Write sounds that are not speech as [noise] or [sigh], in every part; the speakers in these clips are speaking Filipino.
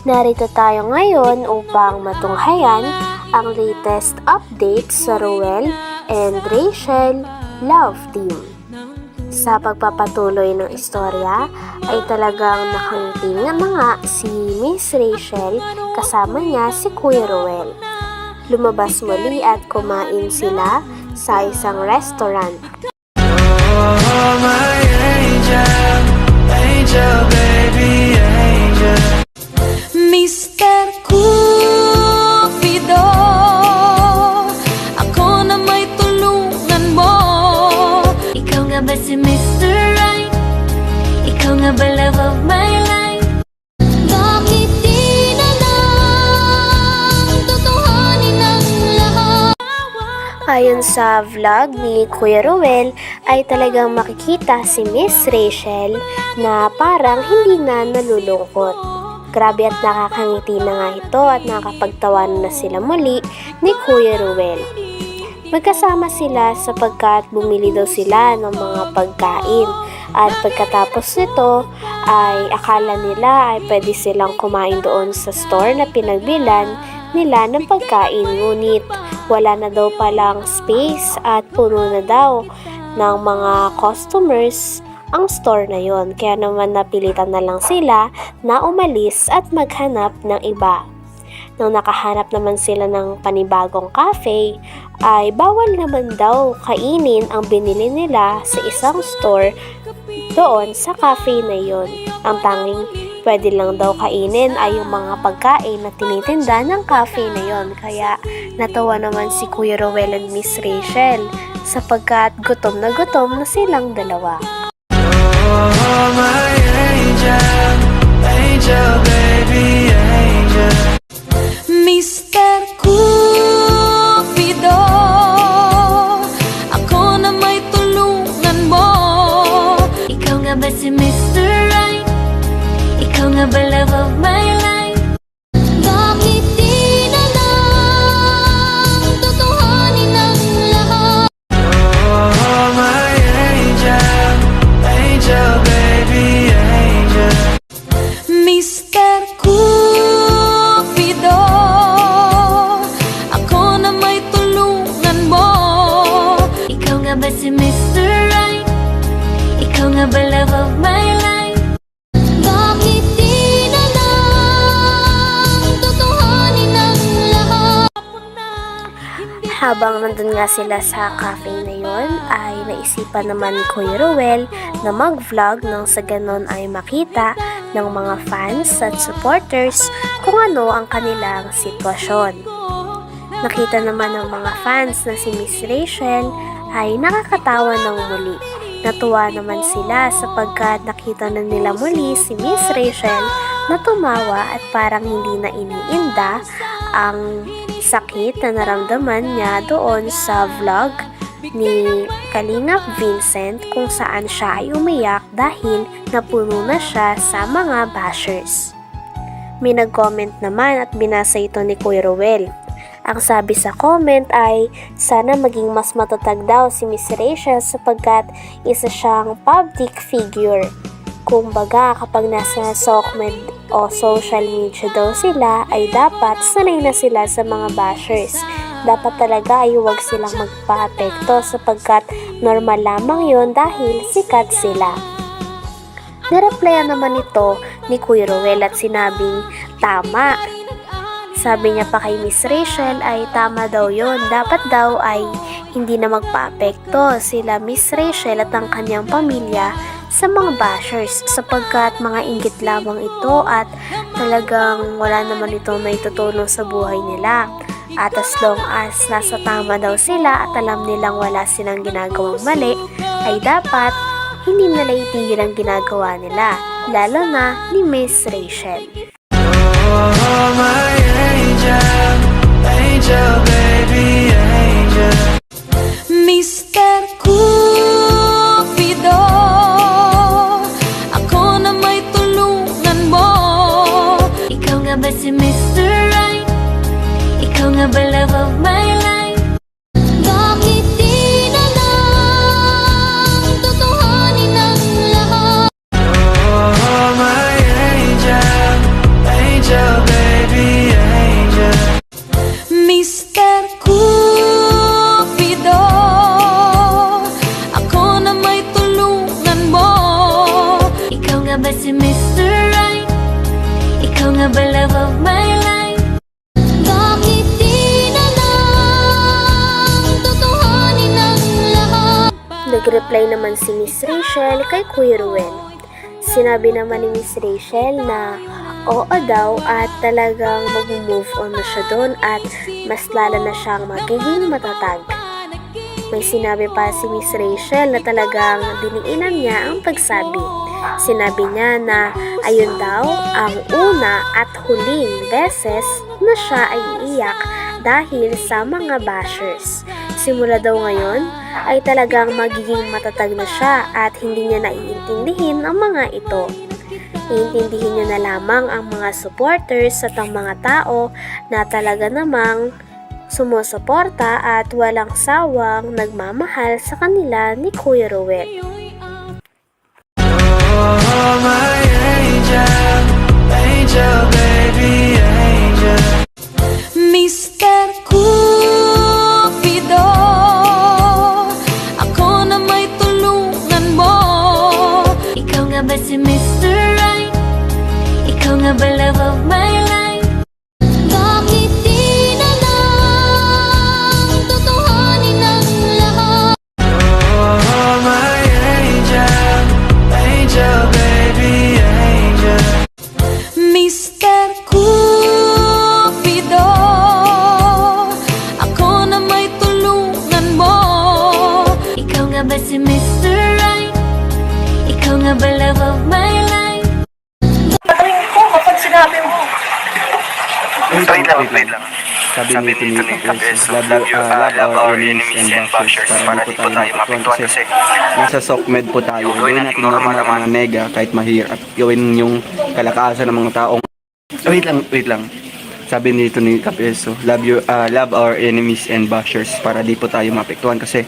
Narito tayo ngayon upang matunghayan ang latest update sa Ruel and Rachel Love Team. Sa pagpapatuloy ng istorya ay talagang nakangiti nga nga si Miss Rachel kasama niya si Kuya Ruel. Lumabas muli at kumain sila sa isang restaurant. Oh, my sa vlog ni Kuya Ruel ay talagang makikita si Miss Rachel na parang hindi na nalulungkot. Grabe at nakakangiti na nga ito at nakakapagtawanan na sila muli ni Kuya Ruel. Magkasama sila sapagkat bumili daw sila ng mga pagkain at pagkatapos nito ay akala nila ay pwede silang kumain doon sa store na pinagbilan nila ng pagkain ngunit wala na daw palang space at puno na daw ng mga customers ang store na yon kaya naman napilitan na lang sila na umalis at maghanap ng iba. Nang nakahanap naman sila ng panibagong cafe, ay bawal naman daw kainin ang binili nila sa isang store doon sa cafe na yon. Ang tanging pwede lang daw kainin ay yung mga pagkain na tinitinda ng cafe na yon. Kaya natawa naman si Kuya Rowell and Miss Rachel sapagkat gutom na gutom na silang dalawa. Oh, my angel, angel, baby, love of my life? Bakit di na lang Tutuhanin ang lahat? Oh, my angel, angel, baby, angel. Mr. Cupido Ako na may tulungan mo Ikaw nga ba si Mr. Right? Ikaw nga ba love of Habang nandun nga sila sa cafe na yon, ay naisipan naman ni Kuya Ruel na mag-vlog nang sa ganon ay makita ng mga fans at supporters kung ano ang kanilang sitwasyon. Nakita naman ng mga fans na si Miss Rachel ay nakakatawa ng muli. Natuwa naman sila sapagkat nakita na nila muli si Miss Rachel na tumawa at parang hindi na iniinda ang sakit na naramdaman niya doon sa vlog ni Kalingap Vincent kung saan siya ay umiyak dahil napuno na siya sa mga bashers. May nag-comment naman at binasa ito ni Kuya Ruel. Ang sabi sa comment ay sana maging mas matatag daw si Miss Rachel sapagkat isa siyang public figure. Kung baga kapag nasa SOCMED o social media daw sila ay dapat sanay na sila sa mga bashers. Dapat talaga ay huwag silang magpa-apekto sapagkat normal lamang yon dahil sikat sila. Nireplyan naman ito ni Kuya Ruel at sinabing tama. Sabi niya pa kay Miss Rachel ay tama daw yon. Dapat daw ay hindi na magpa-apekto sila Miss Rachel at ang kanyang pamilya sa mga bashers sapagkat mga inggit lamang ito at talagang wala naman itong naitutulong sa buhay nila. At as long as nasa tama daw sila at alam nilang wala silang ginagawang mali, ay dapat hindi nila itigil ang ginagawa nila, lalo na ni Miss Rachel. Oh, my nga ba si Mr. Right? Ikaw nga ba love of my life? Bakit di na Tutuhanin ang lahat? Nag-reply naman si Miss Rachel kay Kuya Ruel. Sinabi naman ni Miss Rachel na oo daw at talagang mag-move on na siya doon at mas lalo na siyang magiging matatag. May sinabi pa si Miss Rachel na talagang diniinan niya ang pagsabi. Sinabi niya na ayun daw ang una at huling beses na siya ay iiyak dahil sa mga bashers. Simula daw ngayon ay talagang magiging matatag na siya at hindi niya naiintindihin ang mga ito. Iintindihin niya na lamang ang mga supporters at ang mga tao na talaga namang sumusuporta at walang sawang nagmamahal sa kanila ni Kuya Rowet. Of my life? Wait lang, wait lang. Sabi, Sabi ni Tony ni love, you, uh, love our enemies and bashers para di po tayo mapiktuan kasi nasa SOCMED po tayo. Gawin natin normal ang mga nega kahit mahirap. Gawin yung kalakasan ng mga taong wait lang, wait lang. Sabi nito ni Capeso, love you, uh, love our enemies and bashers para di po tayo mapektuhan kasi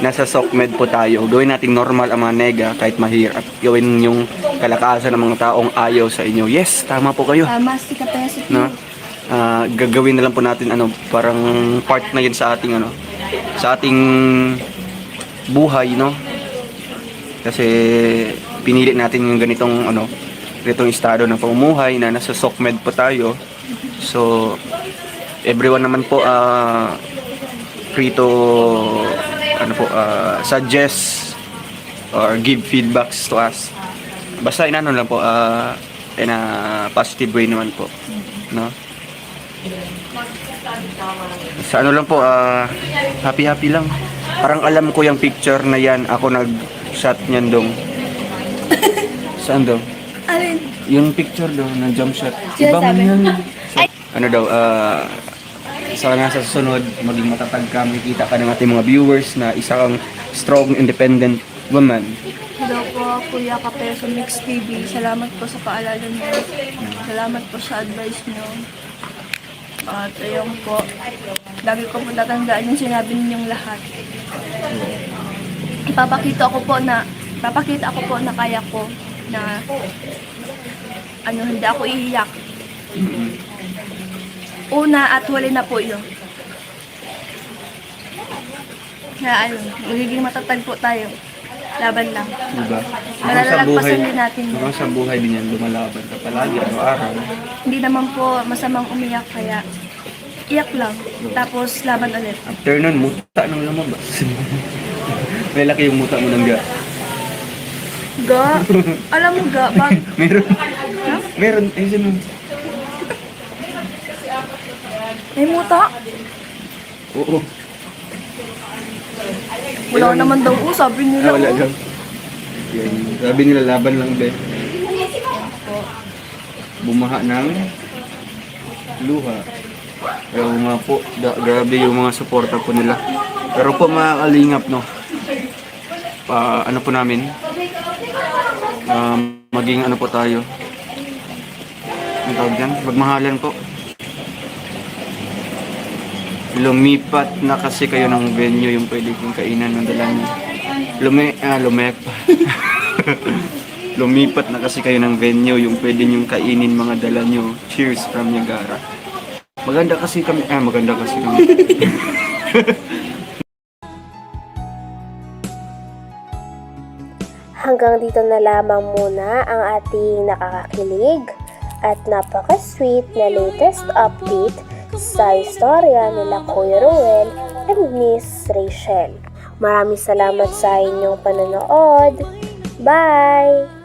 nasa SOCMED po tayo. Gawin natin normal ang mga nega kahit mahirap. Gawin yung kalakasan ng mga taong ayaw sa inyo. Yes, tama po kayo. Tama si Kapesi. no? Ah, gagawin na lang po natin ano, parang part na 'yan sa ating ano, sa ating buhay, no? Kasi pinili natin yung ganitong ano, ganitong estado ng pamumuhay na nasa SOCMED po tayo. So everyone naman po ah free to ano po ah, suggest or give feedbacks to us. Basta inano lang po ah in a positive way naman po. No? Sa ano lang po, ah, happy-happy lang. Parang alam ko yung picture na yan, ako nag-shot niyan dong. [laughs] Saan daw? Alin? Yung picture daw, na jump shot. Sabi? yan. [laughs] Ano daw, ah, sana sa susunod, maging matatag ka, makikita ka ng ating mga viewers na isa kang strong, independent woman. Hello po, Kuya Kapeso Mix TV. Salamat po sa paalala niyo. Salamat po sa advice niyo. At ayun po, lagi ko po tatandaan yung sinabi ninyong lahat. Ipapakita ko po na, papakita ko po na kaya ko na ano, hindi ako iiyak. Una at huli na po yun. Kaya ayun, magiging matatag po tayo. Laban lang. Diba? Malalagpasan din natin yun. Hanggang sa buhay din yan, lumalaban ka palagi, araw-araw. Hindi naman po masamang umiyak kaya iyak lang. Tapos laban ulit. After nun, muta nang lumabas. [laughs] May laki yung muta mo ng ga. Ga, alam mo ga, bag, [laughs] Meron. ha? Meron. Eh, sino? May muta? Oo. Wala naman daw po, sabi Ah, nila. wala oh. daw. Yan. Sabi nila, laban lang, be. Bumaha ng luha. Pero mga po, da, grabe yung mga suporta po nila. Pero po mga kalingap, no. Pa, ano po namin, um, maging ano po tayo. Ang tawag dyan? Magmahalan po. Lumipat na kasi kayo ng venue yung pwede kong kainan ng dala niyo. Lumi, ah, lumek pa. [laughs] Lumipat na kasi kayo ng venue yung pwede niyong kainin mga dala niyo. Cheers from Niagara. Maganda kasi kami, ah, maganda kasi kami. [laughs] Hanggang dito na lamang muna ang ating nakakakilig at napaka-sweet na latest update sa istorya nila Kuya Ruel and Miss Rachel. Maraming salamat sa inyong panonood. Bye!